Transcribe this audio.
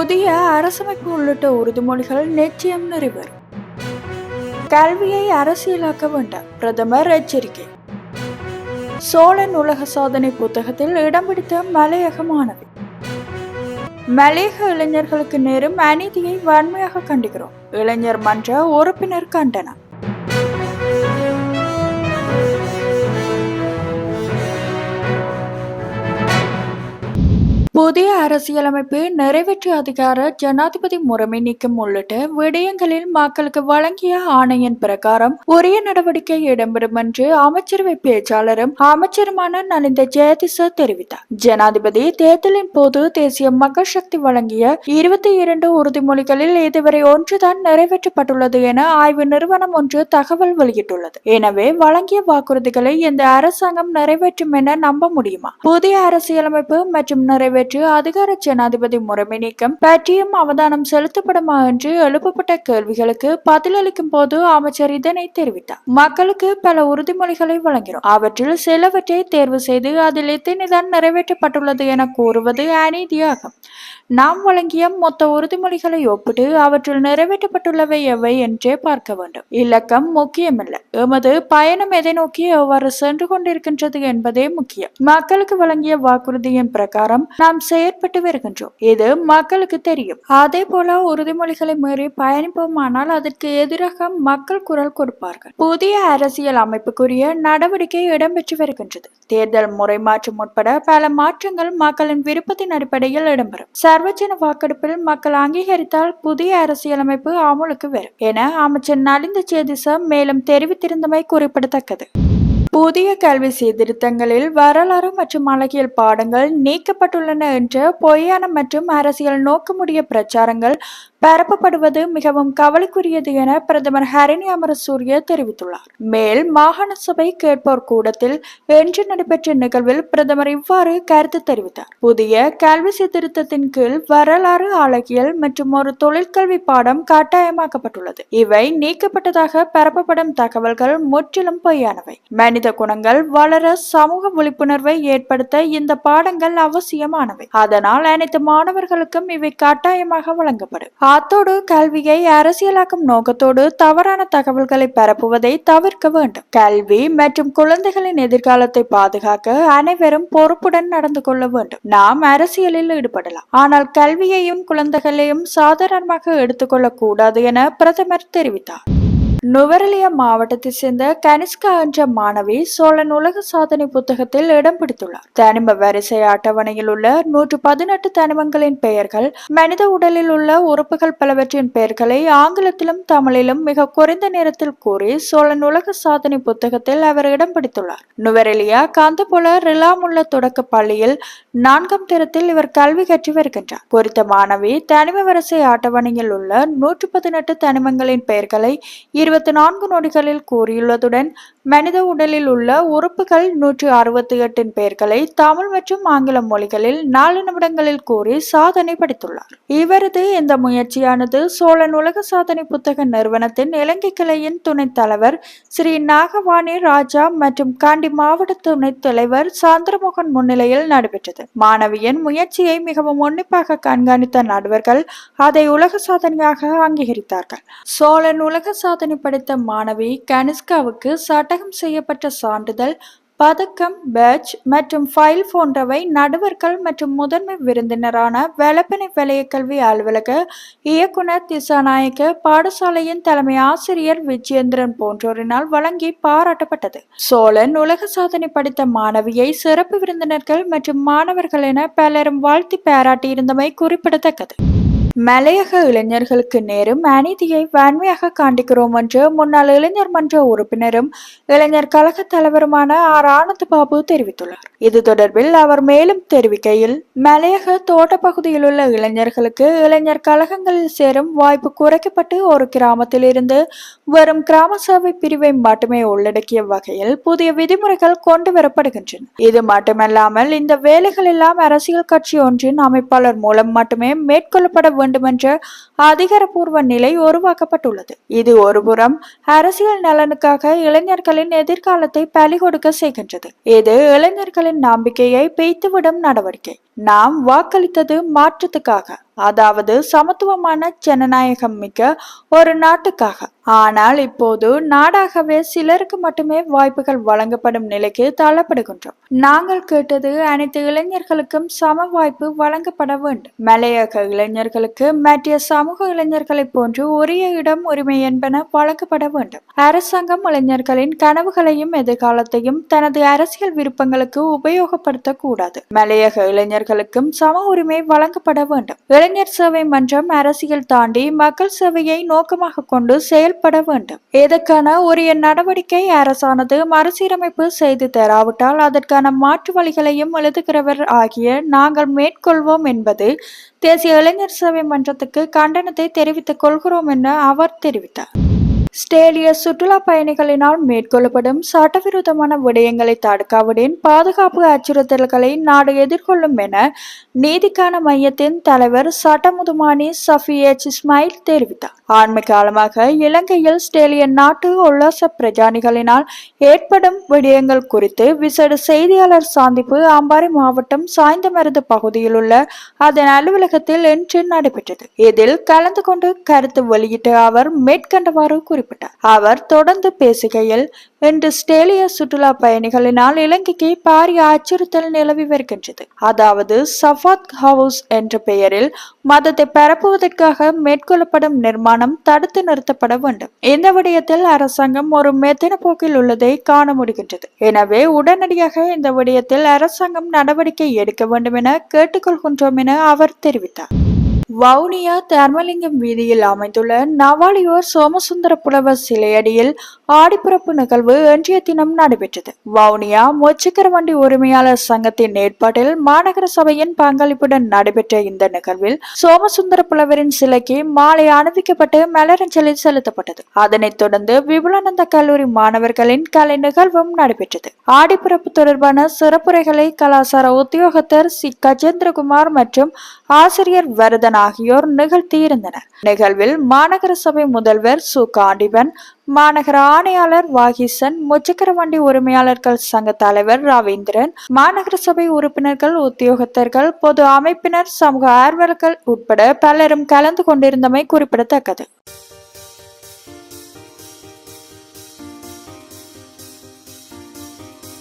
புதிய அரசமைப்பு உள்ளிட்ட உறுதிமொழிகள் நிச்சயம் நிறைவேறும். கல்வியை அரசியலாக்க வேண்டாம். பிரதமர் எச்சரிக்கை. சோழன் உலக சாதனை புத்தகத்தில் இடம் பிடித்த மலையக மாணவி. மலையக இளைஞர்களுக்கு நேரும் அநீதியை வன்மையாக கண்டிக்கிறோம் இளைஞர் மன்ற உறுப்பினர் கண்டனம். புதிய அரசியலமைப்பு நிறைவேற்று அதிகார ஜனாதிபதி முறைமை நீக்கம் உள்ளிட்ட விடயங்களில் மக்களுக்கு வழங்கிய ஆணையின் பிரகாரம் உரிய நடவடிக்கை இடம்பெறும் என்று அமைச்சரவை பேச்சாளரும் அமைச்சருமான நலிந்த ஜெயதிச தெரிவித்தார். ஜனாதிபதி தேர்தலின் போது தேசிய மக்கள் சக்தி வழங்கிய இருபத்தி இரண்டு உறுதிமொழிகளில் இதுவரை ஒன்றுதான் நிறைவேற்றப்பட்டுள்ளது என ஆய்வு நிறுவனம் ஒன்று தகவல் வெளியிட்டுள்ளது. எனவே வழங்கிய வாக்குறுதிகளை இந்த அரசாங்கம் நிறைவேற்றும் என நம்ப முடியுமா? புதிய அரசியலமைப்பு மற்றும் நிறைவேற்று அதிகார ஜனாதிபதி முறைமை நீக்கம் பற்றியும் அவதானம் செலுத்தப்படுமா என்று எழுப்பப்பட்ட கேள்விகளுக்கு பதிலளிக்கும் போது அமைச்சர் இதனை தெரிவித்தார். மக்களுக்கு பல உறுதிமொழிகளை வழங்கினோம். அவற்றில் சிலவற்றை தேர்வு செய்து அதில் எத்தனைதான் நிறைவேற்றப்பட்டுள்ளது என கூறுவது அநீதியாகும். நாம் வழங்கிய மொத்த உறுதிமொழிகளை ஒப்பிட்டு அவற்றில் நிறைவேற்றப்பட்டுள்ளவை எவை என்றே பார்க்க வேண்டும். இலக்கம் முக்கியமல்ல. எமது பயணம் எதை நோக்கி எவ்வாறு சென்று கொண்டிருக்கின்றது என்பதே முக்கியம். மக்களுக்கு வழங்கிய வாக்குறுதியின் பிரகாரம் நாம் செயற்பட்டு வருகின்றோம். இது மக்களுக்கு தெரியும். அதே போல உறுதிமொழிகளை மீறி பயணிப்போமானால் அதற்கு எதிராக மக்கள் குரல் கொடுப்பார்கள். புதிய அரசியல் அமைப்புக்குரிய நடவடிக்கை இடம்பெற்று வருகின்றது. தேர்தல் முறை மாற்றம் உட்பட பல மாற்றங்கள் மக்களின் விருப்பத்தின் அடிப்படையில் இடம்பெறும். சர்வஜன வாக்கெடுப்பில் மக்கள் அங்கீகரித்தால் புதிய அரசியலமைப்பு அமலுக்கு வரும் என அமைச்சர் நலிந்த சேதிச மேலும் தெரிவித்திருந்தமை குறிப்பிடத்தக்கது. புதிய கல்வி சீர்திருத்தங்களில் வரலாறு மற்றும் அழகியல் பாடங்கள் நீக்கப்பட்டுள்ளன என்ற பொய்யான மற்றும் அரசியல் நோக்கமுடைய பிரச்சாரங்கள் பரப்பப்படுவது மிகவும் கவலைக்குரியது என பிரதமர் ஹரிணி அமரசூரிய தெரிவித்துள்ளார். மேல் மாகாண சபை கேட்போர் கூடத்தில் இன்று நடைபெற்ற நிகழ்வில் பிரதமர் இவ்வாறு கருத்து தெரிவித்தார். புதிய கல்வி சீர்திருத்தத்தின் கீழ் வரலாறு அழகியல் மற்றும் ஒரு தொழிற்கல்வி பாடம் கட்டாயமாக்கப்பட்டுள்ளது. இவை நீக்கப்பட்டதாக பரப்பப்படும் தகவல்கள் முற்றிலும் பொய்யானவை. மனித குணங்கள் வளர சமூக விழிப்புணர்வை ஏற்படுத்த இந்த பாடங்கள் அவசியமானவை. அதனால் அனைத்து மாணவர்களுக்கும் இவை கட்டாயமாக வழங்கப்படும். அத்தோடு கல்வியை அரசியலாக்கும் நோக்கத்தோடு தவறான தகவல்களை பரப்புவதை தவிர்க்க வேண்டும். கல்வி மற்றும் குழந்தைகளின் எதிர்காலத்தை பாதுகாக்க அனைவரும் பொறுப்புடன் நடந்து கொள்ள வேண்டும். நாம் அரசியலில் ஈடுபடலாம். ஆனால் கல்வியையும் குழந்தைகளையும் சாதாரணமாக எடுத்துக்கொள்ளக்கூடாது என பிரதமர் தெரிவித்தார். நுவரெலியா மாவட்டத்தை சேர்ந்த கனிஷ்கா என்ற மாணவி சோழன் உலக சாதனை புத்தகத்தில் இடம் பிடித்துள்ளார். தனிம வரிசை அட்டவணையில் உள்ள நூற்று பதினெட்டு தனிமங்களின் பெயர்கள் மனித உடலில் உள்ள உறுப்புகள் பலவற்றின் பெயர்களை ஆங்கிலத்திலும் தமிழிலும் மிக குறைந்த நேரத்தில் கூறி சோழன் உலக சாதனை புத்தகத்தில் அவர் இடம் பிடித்துள்ளார். நுவரெலியா காந்தபுல ரிலாமுள்ள தொடக்க பள்ளியில் நான்காம் திறத்தில் இவர் கல்வி கற்று வருகின்றார். குறித்த மாணவி தனிம வரிசை அட்டவணையில் உள்ள நூற்று பதினெட்டு தனிமங்களின் பெயர்களை இரு இருபத்தி நான்கு நொடிகளில் கூறியுள்ளதுடன் மனித உடலில் உள்ள உறுப்புகள் நூற்றி அறுபத்தி எட்டின் பெயர்களை தமிழ் மற்றும் ஆங்கில மொழிகளில் நாலு நிமிடங்களில் கூறி சாதனை படைத்துள்ளார். இவரது இந்த முயற்சியானது சோழன் உலக சாதனை புத்தக நிறுவனத்தின் இலங்கை கிளையின் துணைத் தலைவர் ஸ்ரீ நாகவாணி ராஜா மற்றும் காண்டி மாவட்ட துணைத் தலைவர் சந்திரமோகன் முன்னிலையில் நடைபெற்றது. மாணவியின் முயற்சியை மிகவும் உன்னிப்பாக கண்காணித்த நடுவர்கள் அதை உலக சாதனையாக அங்கீகரித்தார்கள். சோழன் உலக சாதனை படைத்த மாணவி கனிஷ்காவுக்கு சட்டகம் செய்யப்பட்ட சான்றிதழ் பதக்கம் பேட்ச் மற்றும் ஃபைல் போன்றவை நடுவர்கள் மற்றும் முதன்மை விருந்தினரான வெளப்பனை வலய கல்வி அலுவலக இயக்குனர் திசாநாயக்க பாடசாலையின் தலைமை ஆசிரியர் விஜயேந்திரன் போன்றோரினால் வழங்கி பாராட்டப்பட்டது. சோழன் உலக சாதனை படித்த மாணவியை சிறப்பு விருந்தினர்கள் மற்றும் மாணவர்கள் என பலரும் வாழ்த்தி பாராட்டியிருந்தமை குறிப்பிடத்தக்கது. மலையக இளைஞர்களுக்கு நேரும் அநீதியை வன்மையாக காண்பிக்கிறோம் என்று முன்னாள் இளைஞர் மன்ற உறுப்பினரும் இளைஞர் கழக தலைவருமான ஆர். ஆனந்த் பாபு தெரிவித்துள்ளார். இது தொடர்பில் அவர் மேலும் தெரிவிக்கையில் மலையக தோட்ட பகுதியில் உள்ள இளைஞர்களுக்கு இளைஞர் கழகங்களில் சேரும் வாய்ப்பு குறைக்கப்பட்டு ஒரு கிராமத்தில் இருந்து வரும் கிராம சேவை பிரிவை மட்டுமே உள்ளடக்கிய வகையில் புதிய விதிமுறைகள் கொண்டு வரப்படுகின்றன. இது மட்டுமல்லாமல் இந்த வேலைகள் எல்லாம் அரசியல் கட்சி ஒன்றின் அமைப்பாளர் மூலம் மட்டுமே மேற்கொள்ளப்பட வேண்டுமென்ற அதிகாரப்பூர்வ நிலை உருவாக்கப்பட்டுள்ளது. இது ஒருபுறம் அரசியல் நலனுக்காக இளைஞர்களின் எதிர்காலத்தை பலி கொடுக்க செய்கின்றது. இது இளைஞர்களின் நம்பிக்கையை பெய்த்துவிடும் நடவடிக்கை. நாம் வாக்களித்தது மாற்றத்துக்காக. அதாவது சமத்துவமான ஜனநாயகம் மிக்க ஒரு நாட்டுக்காக. ஆனால் இப்போது நாடாகவே சிலருக்கு மட்டுமே வாய்ப்புகள் வழங்கப்படும் நிலைக்கு தள்ளப்படுகின்றோம். நாங்கள் கேட்டது அனைத்து இளைஞர்களுக்கும் சம வாய்ப்பு வழங்கப்பட வேண்டும். மலையக இளைஞர்களுக்கு மற்ற சமூக இளைஞர்களைப் போன்று உரிய இடம் உரிமை என்பன வழங்கப்பட வேண்டும். அரசாங்கம் இளைஞர்களின் கனவுகளையும் எதிர்காலத்தையும் தனது அரசியல் விருப்பங்களுக்கு உபயோகப்படுத்தக்கூடாது. மலையக இளைஞர்களுக்கும் சம உரிமை வழங்கப்பட வேண்டும். இளைஞர் சேவை மன்றம் அரசியல் தாண்டி மக்கள் சேவையை நோக்கமாக கொண்டு செயல்பட வேண்டும். இதற்கான உரிய நடவடிக்கை அரசானது மறுசீரமைப்பு செய்து தராவிட்டால் அதற்கான மாற்று வழிகளையும் எழுதுகிறவர் ஆகிய நாங்கள் மேற்கொள்வோம் என்பது தேசிய இளைஞர் சேவை மன்றத்துக்கு கண்டனத்தை தெரிவித்துக் கொள்கிறோம் என அவர் தெரிவித்தார். ஸ்டேலிய சுற்றுலா பயணிகளினால் மேற்கொள்ளப்படும் சட்டவிரோதமான விடயங்களை தடுக்காவிடின் பாதுகாப்பு அச்சுறுத்தல்களை நாடு எதிர்கொள்ளும் என நீதிக்கான மையத்தின் தலைவர் சட்டமுதுமானி சஃபி எச். இஸ்மாயில் தெரிவித்தார். ஆண்மை காலமாக இலங்கையில் ஸ்டேலிய நாட்டு உல்லாச பிரஜானிகளினால் ஏற்படும் விடயங்கள் குறித்து விசேட செய்தியாளர் சந்திப்பு அம்பாறை மாவட்டம் சாய்ந்தமருது பகுதியில் உள்ள அதன் அலுவலகத்தில் இன்று நடைபெற்றது. இதில் கலந்து கொண்டு கருத்து வெளியிட்ட அவர் மேற்கண்டவாறு குறிப்பிட்டார் அவர் தொடர்ந்து பேசுகையில் இன்று ஸ்டேலிய சுற்றுலா பயணிகளினால் இலங்கைக்கு பாரிய அச்சுறுத்தல் நிலவி வருகின்றது. அதாவது சஃபாத் ஹவுஸ் என்ற பெயரில் மதத்தை பரப்புவதற்காக மேற்கொள்ளப்படும் நிர்மாணம் தடுத்து நிறுத்தப்பட வேண்டும். இந்த விடயத்தில் அரசாங்கம் ஒரு மெத்தன போக்கில் உள்ளதை காண முடிகின்றது. எனவே உடனடியாக இந்த விடயத்தில் அரசாங்கம் நடவடிக்கை எடுக்க வேண்டும் என கேட்டுக்கொள்கின்றோம் என அவர் தெரிவித்தார். வவுனியா தர்மலிங்கம் வீதியில் அமைந்துள்ள நவாலியோர் சோமசுந்தர புலவர் சிலையடியில் ஆடிப்பிறப்பு நிகழ்வு இன்றைய தினம் நடைபெற்றது. வவுனியா மொச்சிக்கரவண்டி உரிமையாளர் சங்கத்தின் ஏற்பாட்டில் மாநகர சபையின் பங்களிப்புடன் நடைபெற்ற இந்த நிகழ்வில் சோமசுந்தர புலவரின் சிலைக்கு மாலை அணிவிக்கப்பட்டு மலரஞ்சலி செலுத்தப்பட்டது. அதனைத் தொடர்ந்து விபுலானந்த கல்லூரி மாணவர்களின் கலை நிகழ்வும் நடைபெற்றது. ஆடிப்பிறப்பு தொடர்பான சிறப்புரைகளை கலாசார உத்தியோகத்தர் சி. கஜேந்திரகுமார் மற்றும் ஆசிரியர் வரதன் ஆகியோர் நிகழ்த்தியிருந்தனர். நிகழ்வில் மாநகர சபை முதல்வர் சு. காண்டிபன் மாநகர ஆணையாளர் வாகிசன் முச்சக்கர வண்டி உரிமையாளர்கள் சங்க தலைவர் ரவீந்திரன் மாநகர சபை உறுப்பினர்கள் உத்தியோகத்தர்கள் பொது அமைப்பினர் சமூக ஆர்வலர்கள் உட்பட பலரும் கலந்து கொண்டிருந்தமை குறிப்பிடத்தக்கது.